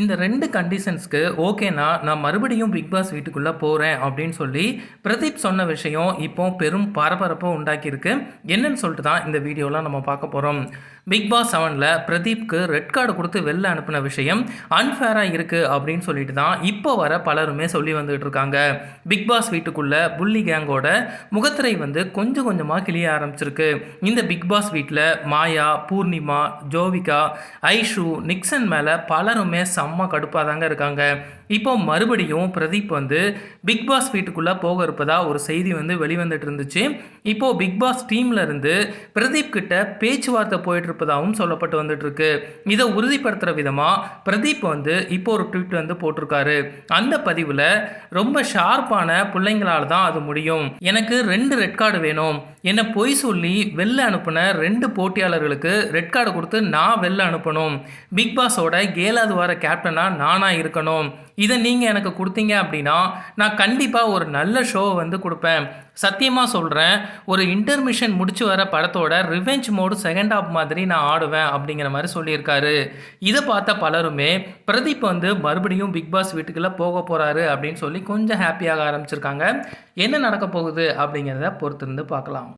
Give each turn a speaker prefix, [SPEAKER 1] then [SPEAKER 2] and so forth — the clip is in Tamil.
[SPEAKER 1] இந்த ரெண்டு கண்டிஷன்ஸ்க்கு ஓகேனா நான் மறுபடியும் பிக் பாஸ் வீட்டுக்குள்ளே போகிறேன் அப்படின்னு சொல்லி பிரதீப் சொன்ன விஷயம் இப்போ பெரும் பரபரப்பை உண்டாக்கியிருக்கு. என்னன்னு சொல்லிட்டு தான் இந்த வீடியோலாம் நம்ம பார்க்க போகிறோம் பிக் பாஸ் செவனில் பிரதீப்க்கு ரெட் கார்டு கொடுத்து வெளில அனுப்பின விஷயம் அன்ஃபேராக இருக்குது அப்படின்னு சொல்லிட்டு தான் இப்போ வர பலருமே சொல்லி வந்துகிட்டு இருக்காங்க. பிக் பாஸ் வீட்டுக்குள்ளே புள்ளி கேங்கோட முகத்திரை வந்து கொஞ்சம் கொஞ்சமாக கிளிய ஆரம்பிச்சிருக்கு. இந்த பிக் பாஸ் வீட்டில் மாயா பூர்ணிமா ஜோவிகா ஐஷு நிக்சன் மேலே பலருமே செம்ம கடுப்பாக தாங்க இருக்காங்க. இப்போ மறுபடியும் பிரதீப் வந்து பிக் பாஸ் வீட்டுக்குள்ளே போக இருப்பதா ஒரு செய்தி வந்து வெளிவந்துட்டு இருந்துச்சு. இப்போ பிக் பாஸ் டீம்ல இருந்து பிரதீப் கிட்ட பேச்சுவார்த்தை போயிட்டு இருப்பதாகவும் சொல்லப்பட்டு வந்துட்டு இருக்கு. இதை உறுதிப்படுத்துகிற விதமாக பிரதீப் வந்து இப்போ ஒரு ட்வீட் வந்து போட்டிருக்காரு. அந்த பதிவில் ரொம்ப ஷார்ப்பான பிள்ளைங்களால தான் அது முடியும். எனக்கு ரெண்டு ரெட் கார்டு வேணும். என்னை பொய் சொல்லி வெளில அனுப்பின ரெண்டு போட்டியாளர்களுக்கு ரெட் கார்டு கொடுத்து நான் வெளில அனுப்பணும். பிக் பாஸோட ஏழாவது வார கேப்டனாக நானாக இருக்கணும். இதை நீங்கள் எனக்கு கொடுத்தீங்க அப்படின்னா நான் கண்டிப்பாக ஒரு நல்ல ஷோவை வந்து கொடுப்பேன். சத்தியமாக சொல்கிறேன் ஒரு இன்டர்மிஷன் முடிச்சு வர படத்தோட ரிவெஞ்ச் மோடு செகண்ட் ஆஃப் மாதிரி நான் ஆடுவேன் அப்படிங்கிற மாதிரி சொல்லியிருக்காரு. இதை பார்த்த பலருமே பிரதீப் வந்து மறுபடியும் பிக் பாஸ் வீட்டுக்குள்ளே போக போகிறாரு அப்படின்னு சொல்லி கொஞ்சம் ஹாப்பியாக ஆரம்பிச்சிருக்காங்க. என்ன நடக்க போகுது அப்படிங்கிறத பொறுத்திருந்து பார்க்கலாம்.